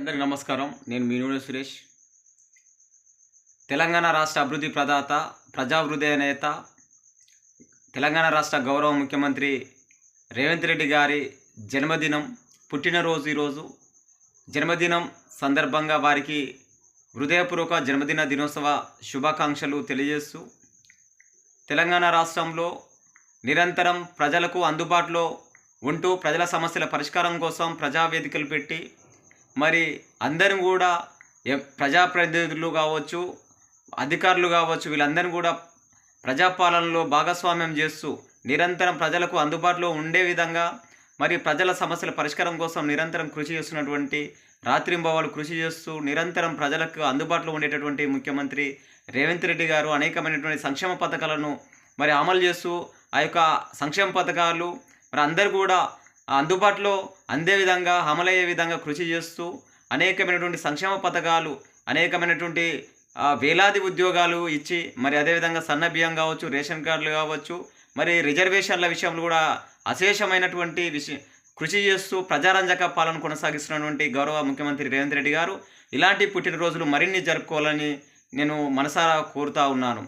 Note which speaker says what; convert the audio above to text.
Speaker 1: అందరికీ నమస్కారం. నేను మీ నూనె సురేష్. తెలంగాణ రాష్ట్ర అభివృద్ధి ప్రదాత ప్రజావృదయ నేత తెలంగాణ రాష్ట్ర గౌరవ ముఖ్యమంత్రి రేవంత్ రెడ్డి గారి జన్మదినం పుట్టినరోజు ఈరోజు. జన్మదినం సందర్భంగా వారికి హృదయపూర్వక జన్మదిన దినోత్సవ శుభాకాంక్షలు తెలియజేస్తూ తెలంగాణ రాష్ట్రంలో నిరంతరం ప్రజలకు అందుబాటులో ఉంటూ ప్రజల సమస్యల పరిష్కారం కోసం ప్రజావేదికలు పెట్టి మరి అందరం కూడా ప్రజాప్రతినిధులు కావచ్చు అధికారులు కావచ్చు వీళ్ళందరినీ కూడా ప్రజాపాలనలో భాగస్వామ్యం చేస్తూ నిరంతరం ప్రజలకు అందుబాటులో ఉండే విధంగా మరి ప్రజల సమస్యల పరిష్కారం కోసం నిరంతరం కృషి చేస్తున్నటువంటి రాత్రింబవాళ్ళు కృషి చేస్తూ నిరంతరం ప్రజలకు అందుబాటులో ఉండేటటువంటి ముఖ్యమంత్రి రేవంత్ రెడ్డి గారు అనేకమైనటువంటి సంక్షేమ పథకాలను మరి అమలు చేస్తూ ఆ యొక్క సంక్షేమ పథకాలు మరి అందరు కూడా అందుబాటులో అందే విధంగా అమలయ్యే విధంగా కృషి చేస్తూ అనేకమైనటువంటి సంక్షేమ పథకాలు అనేకమైనటువంటి వేలాది ఉద్యోగాలు ఇచ్చి మరి అదేవిధంగా సన్న బియ్యం కావచ్చు రేషన్ కార్డులు కావచ్చు మరి రిజర్వేషన్ల విషయంలో కూడా అశేషమైనటువంటి విషయం కృషి చేస్తూ ప్రజారంజక పాలన కొనసాగిస్తున్నటువంటి గౌరవ ముఖ్యమంత్రి రేవంత్ రెడ్డి గారు. ఇలాంటి పుట్టినరోజులు మరిన్ని జరుపుకోవాలని నేను మనసారా కోరుతా ఉన్నాను.